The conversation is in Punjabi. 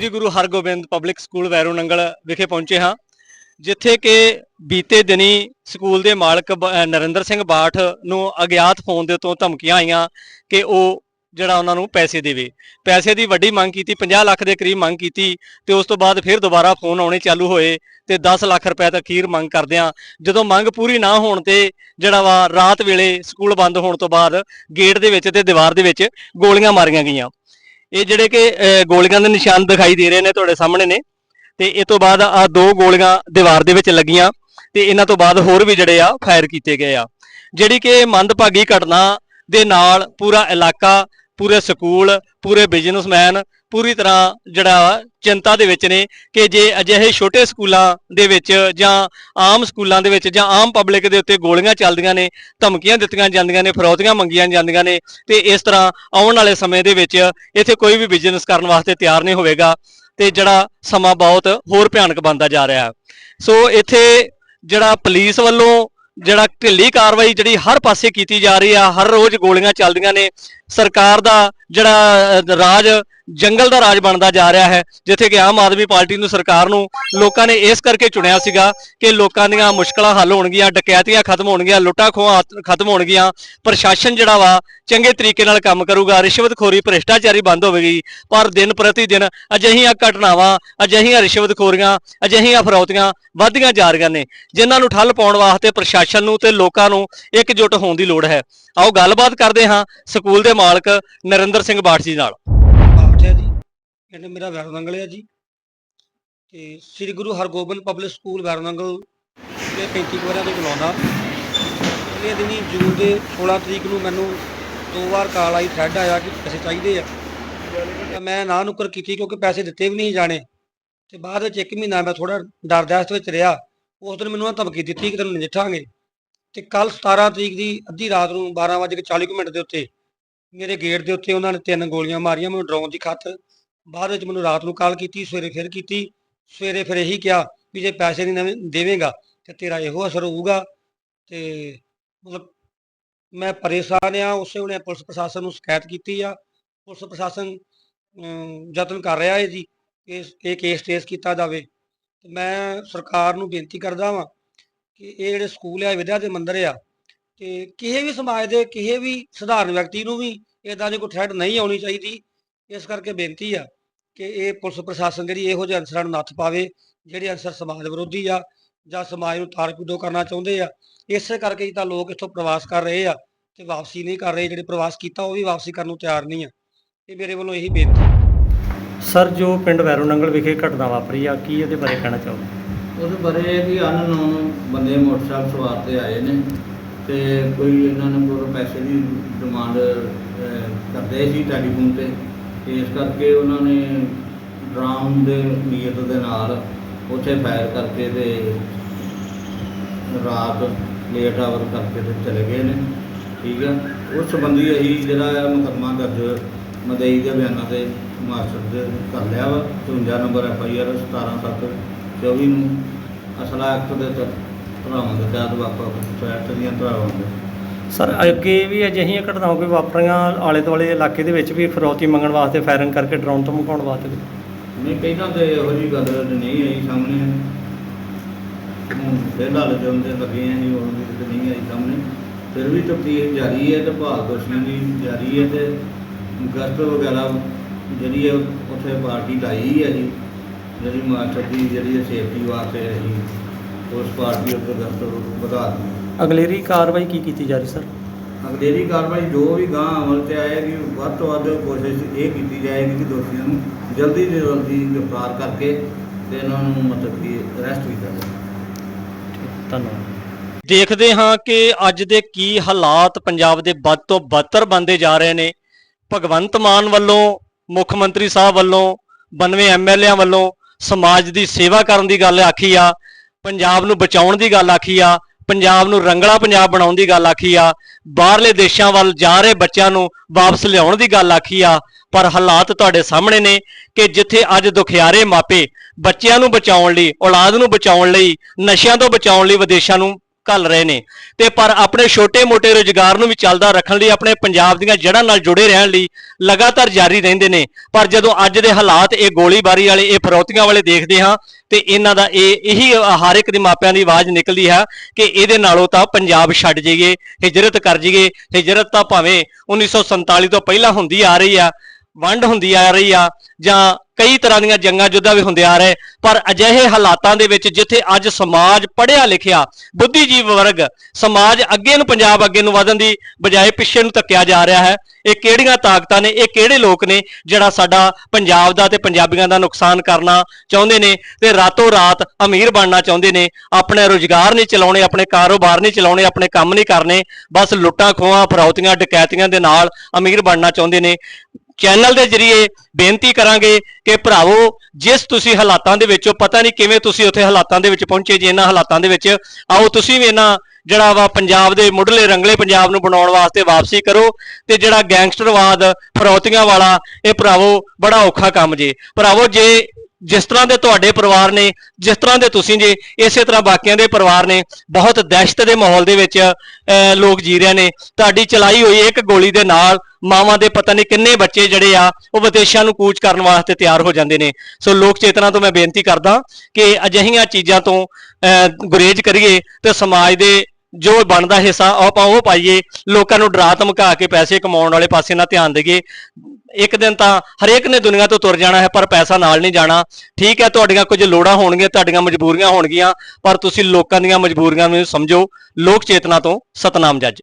ਸ੍ਰੀ ਗੁਰੂ ਹਰਗੋਬਿੰਦ ਪਬਲਿਕ ਸਕੂਲ ਵੈਰੋ ਨੰਗਲ ਵਿਖੇ ਪਹੁੰਚੇ ਹਾਂ, ਜਿੱਥੇ ਕਿ ਬੀਤੇ ਦਿਨੀ ਸਕੂਲ ਦੇ ਮਾਲਕ ਬ- ਨਰਿੰਦਰ ਸਿੰਘ ਬਾਠ ਨੂੰ ਅਗਿਆਤ ਫੋਨ ਦੇ ਤੋਂ ਧਮਕੀਆਂ ਆਈਆਂ ਕਿ ਉਹ ਜਿਹੜਾ ਉਹਨਾਂ ਨੂੰ ਪੈਸੇ ਦੇਵੇ। ਪੈਸੇ ਦੀ ਵੱਡੀ ਮੰਗ ਕੀਤੀ 50 ਲੱਖ ਦੇ ਕਰੀਬ ਮੰਗ ਕੀਤੀ ਤੇ ਉਸ ਤੋਂ ਬਾਅਦ ਫਿਰ ਦੁਬਾਰਾ ਫੋਨ ਆਉਣੇ ਚਾਲੂ ਹੋਏ ਤੇ 10 ਲੱਖ ਰੁਪਏ ਤੱਕ ਅਖੀਰ ਮੰਗ ਕਰਦਿਆਂ ਜਦੋਂ ਮੰਗ ਪੂਰੀ ਨਾ ਹੋਣ ਤੇ ਜਿਹੜਾ ਵਾ ਰਾਤ ਵੇਲੇ ਸਕੂਲ ਬੰਦ ਹੋਣ ਤੋਂ ਬਾਅਦ ਗੇਟ ਦੇ ਵਿੱਚ ਤੇ ਦੀਵਾਰ ਦੇ ਵਿੱਚ ਗੋਲੀਆਂ ਮਾਰੀਆਂ ਗਈਆਂ। ਇਹ ਜਿਹੜੇ ਕਿ ਅਹ, ਗੋਲੀਆਂ ਦੇ ਨਿਸ਼ਾਨ ਦਿਖਾਈ ਦੇ ਰਹੇ ਨੇ ਤੁਹਾਡੇ ਸਾਹਮਣੇ ਨੇ। ਤੇ ਇਹ ਤੋਂ ਬਾਅਦ ਆ ਦੋ ਗੋਲੀਆਂ ਦੀਵਾਰ ਦੇ ਵਿੱਚ ਲੱਗੀਆਂ ਤੇ ਇਹਨਾਂ ਤੋਂ ਬਾਅਦ ਹੋਰ ਵੀ ਜਿਹੜੇ ਆ ਫਾਇਰ ਕੀਤੇ ਗਏ ਆ। ਜਿਹੜੀ ਕਿ ਮੰਦਭਾਗੀ ਘਟਨਾ ਦੇ ਨਾਲ ਪੂਰਾ ਇਲਾਕਾ ਪੂਰੇ ਸਕੂਲ, ਪੂਰੇ ਬਿਜ਼ਨਸਮੈਨ ਪੂਰੀ ਤਰ੍ਹਾਂ ਜਿਹੜਾ ਚਿੰਤਾ ਦੇ ਵਿੱਚ ਨੇ ਕਿ ਜੇ ਅਜਿਹੇ ਛੋਟੇ ਸਕੂਲਾਂ ਦੇ ਵਿੱਚ ਜਾਂ ਆਮ ਸਕੂਲਾਂ ਦੇ ਵਿੱਚ ਜਾਂ ਆਮ ਪਬਲਿਕ ਦੇ ਉੱਤੇ ਗੋਲੀਆਂ ਚੱਲਦੀਆਂ ਨੇ, ਧਮਕੀਆਂ ਦਿੱਤੀਆਂ ਜਾਂਦੀਆਂ ਨੇ, ਫਰੌਤੀਆਂ ਮੰਗੀਆਂ ਜਾਂਦੀਆਂ ਨੇ, ਤੇ ਇਸ ਤਰ੍ਹਾਂ ਆਉਣ ਵਾਲੇ ਸਮੇਂ ਦੇ ਵਿੱਚ ਇੱਥੇ ਕੋਈ ਵੀ ਬਿਜ਼ਨਸ ਕਰਨ ਵਾਸਤੇ ਤਿਆਰ ਨਹੀਂ ਹੋਵੇਗਾ ਤੇ ਜਿਹੜਾ ਸਮਾਂ ਬਹੁਤ ਹੋਰ ਭਿਆਨਕ ਬਣਦਾ ਜਾ ਰਿਹਾ। ਸੋ ਇੱਥੇ ਜਿਹੜਾ ਪੁਲਿਸ ਵੱਲੋਂ ਜਿਹੜਾ ਢਿੱਲੀ ਕਾਰਵਾਈ ਜਿਹੜੀ ਹਰ ਪਾਸੇ ਕੀਤੀ ਜਾ ਰਹੀ ਆ, ਹਰ ਰੋਜ਼ ਗੋਲੀਆਂ ਚੱਲਦੀਆਂ ਨੇ ਸਰਕਾਰ ਦਾ ਜਿਹੜਾ ਰਾਜ, ਜੰਗਲ ਦਾ ਰਾਜ ਬਣਦਾ ਜਾ ਰਿਹਾ ਹੈ, ਜਿੱਥੇ ਕਿ ਆਮ ਆਦਮੀ ਪਾਰਟੀ ਨੂੰ ਸਰਕਾਰ ਨੂੰ ਲੋਕਾਂ ਨੇ ਇਸ ਕਰਕੇ ਚੁਣਿਆ ਸੀਗਾ ਕਿ ਲੋਕਾਂ ਦੀਆਂ ਮੁਸ਼ਕਲਾਂ ਹੱਲ ਹੋਣਗੀਆਂ, ਡਕੈਤੀਆਂ ਖਤਮ ਹੋਣਗੀਆਂ, ਲੁੱਟਾਂ ਖੋਹਾਂ ਖਤਮ ਹੋਣਗੀਆਂ, ਪ੍ਰਸ਼ਾਸਨ ਜਿਹੜਾ ਵਾ ਚੰਗੇ ਤਰੀਕੇ ਨਾਲ ਕੰਮ ਕਰੂਗਾ, ਰਿਸ਼ਵਤਖੋਰੀ ਭ੍ਰਿਸ਼ਟਾਚਾਰੀ ਬੰਦ ਹੋਵੇਗੀ, ਪਰ ਦਿਨ ਪ੍ਰਤੀ ਦਿਨ ਅਜਿਹੀਆਂ ਘਟਨਾਵਾਂ, ਅਜਿਹੀਆਂ ਰਿਸ਼ਵਤਖੋਰੀਆਂ, ਅਜਿਹੀਆਂ ਫਰੌਤੀਆਂ ਵੱਧਦੀਆਂ ਜਾ ਰਹੀਆਂ ਨੇ, ਜਿਨ੍ਹਾਂ ਨੂੰ ਠੱਲ ਪਾਉਣ ਵਾਸਤੇ ਪ੍ਰਸ਼ਾਸਨ ਨੂੰ ਤੇ ਲੋਕਾਂ ਨੂੰ ਇਕਜੁੱਟ ਹੋਣ ਦੀ ਲੋੜ ਹੈ। ਆਓ ਗੱਲਬਾਤ ਕਰਦੇ ਹਾਂ ਸਕੂਲ ਦੇ ਮਾਲਕ ਨਰਿੰਦਰ ਸਿੰਘ ਬਾਠ ਜੀ ਨਾਲ। ਬਾਠ ਜੀ, ਪਿੰਡ ਮੇਰਾ ਵੈਰੋ ਨੰਗਲ ਹੈ ਜੀ। ਤੇ ਸ੍ਰੀ ਗੁਰੂ ਹਰਗੋਬਿੰਦ ਪਬਲਿਕ ਸਕੂਲ ਵੈਰੋ ਨੰਗਲ ਦੇ 35 ਵਰਿਆਂ ਤੋਂ ਬੁਲਾਉਂਦਾ ਪਹਿਲੇ ਦਿਨੀ ਜੂਨ ਦੇ 16 ਤਰੀਕ ਨੂੰ ਮੈਨੂੰ ਦੋ ਵਾਰ ਕਾਲ ਆਈ ਥ੍ਰੈਡ ਆਇਆ ਕਿ ਪੈਸੇ ਚਾਹੀਦੇ ਆ। ਤਾਂ ਮੈਂ ਨਾ ਨੁਕਰ ਕੀਤੀ ਕਿਉਂਕਿ ਪੈਸੇ ਦਿੱਤੇ ਵੀ ਨਹੀਂ ਜਾਣੇ। ਤੇ ਬਾਅਦ ਵਿੱਚ ਇੱਕ ਮਹੀਨਾ ਮੈਂ ਥੋੜਾ ਡਰ ਦਹਿਸ਼ਤ ਵਿੱਚ ਰਿਹਾ। ਉਸ ਦਿਨ ਮੈਨੂੰ ਉਹਨਾਂ ਧਮਕੀ ਦਿੱਤੀ ਕਿ ਤੈਨੂੰ ਨਜਿੱਠਾਂਗੇ। ਤੇ ਕੱਲ 17 ਤਰੀਕ ਦੀ ਅੱਧੀ ਰਾਤ ਨੂੰ 12:40 ਕੁ ਮਿੰਟ ਦੇ ਉੱਤੇ ਮੇਰੇ ਗੇਟ ਦੇ ਉੱਤੇ ਉਹਨਾਂ ਨੇ ਤਿੰਨ ਗੋਲੀਆਂ ਮਾਰੀਆਂ ਮੈਨੂੰ ਡਰਾਉਣ ਦੀ ਖਾਤਰ ਬਾਅਦ ਵਿੱਚ ਮੈਨੂੰ ਰਾਤ ਨੂੰ ਕਾਲ ਕੀਤੀ ਸਵੇਰੇ ਫਿਰ ਕੀਤੀ। ਸਵੇਰੇ ਫਿਰ ਇਹੀ ਕਿਹਾ ਵੀ ਜੇ ਪੈਸੇ ਨਹੀਂ ਨਵੇਂ ਦੇਵੇਂਗਾ ਤੇ ਤੇਰਾ ਇਹੋ ਅਸਰ ਹੋਊਗਾ। ਤੇ ਮਤਲਬ ਮੈਂ ਪਰੇਸ਼ਾਨ ਆ ਉਸੇ ਵੇਲੇ ਪੁਲਿਸ ਪ੍ਰਸ਼ਾਸਨ ਨੂੰ ਸ਼ਿਕਾਇਤ ਕੀਤੀ ਆ। ਪੁਲਿਸ ਪ੍ਰਸ਼ਾਸਨ ਅਮ, ਯਤਨ ਕਰ ਰਿਹਾ ਹੈ ਜੀ ਕਿ ਇਹ ਕੇਸ ਟ੍ਰੇਸ ਕੀਤਾ ਜਾਵੇ। ਤੇ ਮੈਂ ਸਰਕਾਰ ਨੂੰ ਬੇਨਤੀ ਕਰਦਾ ਵਾਂ ਕਿ ਇਹ ਜਿਹੜੇ ਸਕੂਲ ਆ ਵਿਦਿਆ ਦੇ ਮੰਦਰ ਆ ਤੇ ਕਿਸੇ ਵੀ ਸਮਾਜ ਦੇ ਕਿਸੇ ਵੀ ਸਧਾਰਨ ਵਿਅਕਤੀ ਨੂੰ ਵੀ ਇਦਾਂ ਦੀ ਕੋਈ ਥ੍ਰੈਟ ਨਹੀਂ ਆਉਣੀ ਚਾਹੀਦੀ। ਇਸ ਕਰਕੇ ਬੇਨਤੀ ਆ ਕਿ ਇਹ ਪੁਲਿਸ ਪ੍ਰਸ਼ਾਸਨ ਜਿਹੜੀ ਇਹੋ ਜਿਹੇ ਅਨਸਰਾਂ ਨੂੰ ਨੱਥ ਪਾਵੇ ਜਿਹੜੇ ਅਨਸਰ ਸਮਾਜ ਵਿਰੋਧੀ ਆ ਜਾਂ ਸਮਾਜ ਨੂੰ ਤਾਰ-ਕੁੱਦੋ ਕਰਨਾ ਚਾਹੁੰਦੇ ਆ। ਇਸੇ ਕਰਕੇ ਹੀ ਤਾਂ ਲੋਕ ਇੱਥੋਂ ਪ੍ਰਵਾਸ ਕਰ ਰਹੇ ਆ ਤੇ ਵਾਪਸੀ ਨਹੀਂ ਕਰ ਰਹੇ ਜਿਹੜੇ ਪ੍ਰਵਾਸ ਕੀਤਾ ਉਹ ਵੀ ਵਾਪਸੀ ਕਰਨ ਨੂੰ ਤਿਆਰ ਨਹੀਂ ਆ। ਇਹ ਮੇਰੇ ਵੱਲੋਂ ਇਹੀ ਬੇਨਤੀ ਸਰ ਜੋ ਪਿੰਡ ਵੈਰੋ ਨੰਗਲ ਵਿਖੇ ਘਟਨਾ ਵਾਪਰੀ ਆ ਕੀ ਇਹਦੇ ਬਾਰੇ ਕਹਿਣਾ ਚਾਹੋਗੇ? ਉਹਦੇ ਬਾਰੇ ਵੀ ਅਨਨੋਨ ਬੰਦੇ ਮੋਟਰਸਾਈਕਲ ਸਵਾਰ ਤੇ ਆਏ ਨੇ। ਤੇ ਕੋਈ ਇਹਨਾਂ ਨੇ ਕੋਲ ਪੈਸੇ ਦੀ ਡਿਮਾਂਡ ਕਰਦੇ ਸੀ ਟੈਲੀਫੋਨ ਤੇ ਇਸ ਕਰਕੇ ਉਹਨਾਂ ਨੇ ਡਰਾਮ ਦੇ ਨੀਅਤ ਦੇ ਨਾਲ ਉੱਥੇ ਫਾਇਰ ਕਰਕੇ ਤੇ ਰਾਤ ਲੇਟ ਆਵਰ ਕਰਕੇ ਤੇ ਚਲੇ ਗਏ ਨੇ, ਠੀਕ ਹੈ ਉਸ ਸੰਬੰਧੀ ਅਸੀਂ ਜਿਹੜਾ ਆ ਮੁਕੱਦਮਾ ਦਰਜ ਮਦਈ ਦੇ ਬਿਆਨਾਂ ਤੇ ਮਾਸਟਰ ਦੇ ਕਰ ਲਿਆ ਵਾ 53 ਨੰਬਰ ਐਫ ਆਈ ਆਰ 17724 ਨੂੰ। ਅਸਲਾ ਐਕਟ ਦੇ ਤਹਿਤ ਧਾਰਾਵਾਂ ਦੇ ਤਹਿਤ ਵਾਪਸ ਫੈਕਟ ਦੀਆਂ ਧਾਰਾਵਾਂ ਦੇ। ਸਰ ਅੱਗੇ ਵੀ ਅਜਿਹੀਆਂ ਘਟਨਾਵਾਂ ਕੋਈ ਵਾਪਰੀਆਂ ਆਲੇ ਦੁਆਲੇ ਇਲਾਕੇ ਦੇ ਵਿੱਚ ਵੀ ਫਰੌਤੀ ਮੰਗਣ ਵਾਸਤੇ ਫਾਇਰਿੰਗ ਕਰਕੇ ਡਰਾਉਣ ਤੋਂ ਮੁਕਾਉਣ ਵਾਸਤੇ ਵੀ? ਨਹੀਂ ਪਹਿਲਾਂ ਤੇ ਇਹੋ ਜਿਹੀ ਗੱਲ ਨਹੀਂ ਆਈ ਸਾਹਮਣੇ। ਹੁਣ ਫਿਲਹਾਲ ਜਦੋਂ ਦੇ ਲੱਗੇ ਆ ਜੀ ਵੀ ਤੇ ਨਹੀਂ ਆਈ ਸਾਹਮਣੇ। ਫਿਰ ਵੀ ਤਫਤੀਸ਼ ਜਾਰੀ ਹੈ ਤੇ ਭਾਲ ਦੋਸ਼ੀਆਂ ਦੀ ਜਾਰੀ ਹੈ ਤੇ ਗਸਤ ਵਗੈਰਾ ਜਿਹੜੀ ਉੱਥੇ ਪਾਰਟੀ ਲਾਈ ਹੈ ਜੀ। ਜਿਹੜੀ ਮਾਸਟਰ ਦੀ ਜਿਹੜੀ ਸੇਫਟੀ ਵਾਸਤੇ ਜੀ ਉਸ ਪਾਰਟੀ ਉੱਤੇ ਗਸਤ ਵਧਾ ਦਿੱਤੀ। ਅਗਲੇਰੀ ਕਾਰਵਾਈ ਕੀ ਕੀਤੀ ਜਾ ਰਹੀ ਸਰ? ਅਗਲੇਰੀ ਕਾਰਵਾਈ ਜੋ ਵੀ ਗਾਂ ਅਮਲ ਤੇ ਆਏਗੀ ਵੱਧ ਤੋਂ ਵੱਧ ਕੋਸ਼ਿਸ਼ ਇਹ ਕੀਤੀ ਜਾਏਗੀ ਕਿ ਦੋਸ਼ੀਆਂ ਨੂੰ ਜਲਦੀ ਤੋਂ ਜਲਦੀ ਗ੍ਰਿਫਤਾਰ ਕਰਕੇ ਤੇ ਇਹਨਾਂ ਨੂੰ ਮਤਲਬ ਕਿ ਅਰੈਸਟ ਕੀਤਾ ਜਾਵੇ ਧੰਨਵਾਦ। ਦੇਖਦੇ ਹਾਂ ਕਿ ਅੱਜ ਦੇ ਕੀ ਹਾਲਾਤ ਪੰਜਾਬ ਦੇ ਵੱਧ ਤੋਂ ਬਦਤਰ ਬੰਦੇ ਜਾ ਰਹੇ ਨੇ। ਭਗਵੰਤ ਮਾਨ ਵੱਲੋਂ ਮੁੱਖ ਮੰਤਰੀ ਸਾਹਿਬ ਵੱਲੋਂ 92 ਐਮਐਲਏਆਂ ਵੱਲੋਂ ਸਮਾਜ ਦੀ ਸੇਵਾ ਕਰਨ ਦੀ ਗੱਲ ਆਖੀ ਆ। ਪੰਜਾਬ ਨੂੰ ਬਚਾਉਣ ਦੀ ਗੱਲ ਆਖੀ ਆ, ਪੰਜਾਬ ਨੂੰ ਰੰਗਲਾ ਪੰਜਾਬ ਬਣਾਉਣ ਦੀ ਗੱਲ ਆਖੀ ਆ, ਬਾਹਰਲੇ ਦੇਸ਼ਾਂ ਵੱਲ ਜਾ ਰਹੇ ਬੱਚਿਆਂ ਨੂੰ ਵਾਪਸ ਲਿਆਉਣ ਦੀ ਗੱਲ ਆਖੀ ਆ, ਪਰ ਹਾਲਾਤ ਤੁਹਾਡੇ ਸਾਹਮਣੇ ਨੇ ਕਿ ਜਿੱਥੇ ਅੱਜ ਦੁਖਿਆਰੇ ਮਾਪੇ ਬੱਚਿਆਂ ਨੂੰ ਬਚਾਉਣ ਲਈ, ਔਲਾਦ ਨੂੰ ਬਚਾਉਣ ਲਈ, ਨਸ਼ਿਆਂ ਤੋਂ ਬਚਾਉਣ ਲਈ ਵਿਦੇਸ਼ਾਂ ਨੂੰ ਘੱਲ ਰਹੇ ਨੇ। ਤੇ ਪਰ ਆਪਣੇ ਛੋਟੇ-ਮੋਟੇ ਰੁਜ਼ਗਾਰ ਨੂੰ ਵੀ ਚੱਲਦਾ ਰੱਖਣ ਲਈ ਆਪਣੇ ਪੰਜਾਬ ਦੀਆਂ ਜੜ੍ਹਾਂ ਨਾਲ ਜੁੜੇ ਰਹਿਣ ਲਈ ਲਗਾਤਾਰ ਜਾਰੀ ਰਹਿੰਦੇ ਨੇ। ਪਰ ਜਦੋਂ ਅੱਜ ਦੇ ਹਾਲਾਤ ਇਹ ਗੋਲੀਬਾਰੀ ਵਾਲੇ, ਇਹ ਫਰੌਤੀਆਂ ਵਾਲੇ ਦੇਖਦੇ ਹਾਂ, ਤੇ ਇਹਨਾਂ ਦਾ ਇਹ, ਇਹੀ ਹਰ ਇੱਕ ਦੇ ਮਾਪਿਆਂ ਦੀ ਆਵਾਜ਼ ਨਿਕਲਦੀ ਹੈ ਕਿ ਇਹਦੇ ਨਾਲੋਂ ਤਾਂ ਪੰਜਾਬ ਛੱਡ ਜਾਈਏ, ਹਿਜਰਤ ਕਰ ਜਾਈਏ। ਹਿਜਰਤ ਤਾਂ ਭਾਵੇਂ 1947 ਤੋਂ ਪਹਿਲਾਂ ਹੁੰਦੀ ਆ ਰਹੀ ਆ, ਵੰਡ ਹੁੰਦੀ ਆ ਰਹੀ ਆ, ਜਾਂ ਕਈ ਤਰ੍ਹਾਂ ਦੀਆਂ ਜੰਗਾਂ ਜੁੱਧਾਂ ਵੀ ਹੁੰਦੇ ਆ ਰਹੇ, ਪਰ ਅਜਿਹੇ ਹਾਲਾਤਾਂ ਦੇ ਵਿੱਚ ਜਿੱਥੇ ਅੱਜ ਸਮਾਜ ਪੜ੍ਹਿਆ ਲਿਖਿਆ, ਬੁੱਧੀਜੀਵ ਵਰਗ ਸਮਾਜ ਅੱਗੇ ਨੂੰ ਪੰਜਾਬ ਅੱਗੇ ਨੂੰ ਵਧਣ ਦੀ ਬਜਾਏ ਪਿੱਛੇ ਨੂੰ ਧੱਕਿਆ ਜਾ ਰਿਹਾ ਹੈ, ਇਹ ਕਿਹੜੀਆਂ ਤਾਕਤਾਂ ਨੇ, ਇਹ ਕਿਹੜੇ ਲੋਕ ਨੇ ਜਿਹੜਾ ਸਾਡਾ ਪੰਜਾਬ ਦਾ ਤੇ ਪੰਜਾਬੀਆਂ ਦਾ ਨੁਕਸਾਨ ਕਰਨਾ ਚਾਹੁੰਦੇ ਨੇ ਤੇ ਰਾਤੋਂ ਰਾਤ ਅਮੀਰ ਬਣਨਾ ਚਾਹੁੰਦੇ ਨੇ, ਆਪਣੇ ਰੁਜ਼ਗਾਰ ਨਹੀਂ ਚਲਾਉਣੇ, ਆਪਣੇ ਕਾਰੋਬਾਰ ਨਹੀਂ ਚਲਾਉਣੇ, ਆਪਣੇ ਕੰਮ ਨਹੀਂ ਕਰਨੇ, ਬਸ ਲੁੱਟਾਂ ਖੋਹਾਂ, ਫਰੌਤੀਆਂ, ਡਕੈਤੀਆਂ ਦੇ ਨਾਲ ਅਮੀਰ ਬਣਨਾ ਚਾਹੁੰਦੇ ਨੇ। ਚੈਨਲ ਦੇ ਜਰੀਏ ਬੇਨਤੀ ਕਰਾਂਗੇ ਕਿ ਭਰਾਵੋ, ਜਿਸ ਤੁਸੀਂ ਹਾਲਾਤਾਂ ਦੇ ਵਿੱਚੋਂ, ਪਤਾ ਨਹੀਂ ਕਿਵੇਂ ਤੁਸੀਂ ਉੱਥੇ ਹਾਲਾਤਾਂ ਦੇ ਵਿੱਚ ਪਹੁੰਚੇ, ਜੇ ਇਹਨਾਂ ਹਾਲਾਤਾਂ ਦੇ ਵਿੱਚ, ਆਓ ਤੁਸੀਂ ਵੀ ਇਹਨਾਂ ਜਿਹੜਾ ਵਾ ਪੰਜਾਬ ਦੇ ਮੁੱਢਲੇ ਰੰਗਲੇ ਪੰਜਾਬ ਨੂੰ ਬਣਾਉਣ ਵਾਸਤੇ ਵਾਪਸੀ ਕਰੋ ਤੇ ਜਿਹੜਾ ਗੈਂਗਸਟਰਵਾਦ, ਫਰੌਤੀਆਂ ਵਾਲਾ, ਇਹ ਭਰਾਵੋ, ਬੜਾ ਔਖਾ ਕੰਮ ਜੇ। ਭਰਾਵੋ, ਜੇ ਜਿਸ ਤਰ੍ਹਾਂ ਦੇ ਤੁਹਾਡੇ ਪਰਿਵਾਰ ਨੇ ਜਿਸ ਤਰ੍ਹਾਂ ਦੇ ਤੁਸੀਂ ਜੇ ਇਸੇ ਤਰ੍ਹਾਂ ਬਾਕੀਆਂ ਦੇ ਪਰਿਵਾਰ ਨੇ ਬਹੁਤ ਦਹਿਸ਼ਤ ਦੇ ਮਾਹੌਲ ਦੇ ਵਿੱਚ ਅਹ, ਲੋਕ ਜੀ ਰਹੇ ਨੇ। ਤੁਹਾਡੀ ਚਲਾਈ ਹੋਈ ਇੱਕ ਗੋਲੀ ਦੇ ਨਾਲ ਮਾਵਾਂ ਦੇ ਪਤਾ ਨਹੀਂ ਕਿੰਨੇ ਬੱਚੇ ਜਿਹੜੇ ਆ ਉਹ ਵਿਦੇਸ਼ਾਂ ਨੂੰ ਕੂਚ ਕਰਨ ਵਾਸਤੇ ਤਿਆਰ ਹੋ ਜਾਂਦੇ ਨੇ। ਸੋ ਲੋਕ ਚੇਤਨਾ ਤੋਂ ਮੈਂ ਬੇਨਤੀ ਕਰਦਾ ਕਿ ਅਜਿਹੀਆਂ ਚੀਜ਼ਾਂ ਤੋਂ ਅਹ, ਗੁਰੇਜ਼ ਕਰੀਏ ਤੇ ਸਮਾਜ ਦੇ ਜੋ ਬਣਦਾ ਹਿੱਸਾ ਉਹ ਆਪਾਂ ਉਹ ਪਾਈਏ ਲੋਕਾਂ ਨੂੰ ਡਰਾ ਧਮਕਾ ਕੇ ਪੈਸੇ ਕਮਾਉਣ ਵਾਲੇ ਪਾਸੇ ਨਾ ਧਿਆਨ ਦੇਈਏ। ਇੱਕ ਦਿਨ ਤਾਂ ਹਰੇਕ ਨੇ ਦੁਨੀਆ ਤੋਂ ਤੁਰ ਜਾਣਾ ਹੈ, ਪਰ ਪੈਸਾ ਨਾਲ ਨਹੀਂ ਜਾਣਾ। ਠੀਕ ਹੈ, ਤੁਹਾਡੀਆਂ ਕੁਝ ਲੋੜਾਂ ਹੋਣਗੀਆਂ, ਤੁਹਾਡੀਆਂ ਮਜਬੂਰੀਆਂ ਹੋਣਗੀਆਂ, ਪਰ ਤੁਸੀਂ ਲੋਕਾਂ ਦੀਆਂ ਮਜਬੂਰੀਆਂ ਨੂੰ ਸਮਝੋ। ਲੋਕ ਚੇਤਨਾ ਤੋਂ ਸਤਨਾਮ ਜੱਜ।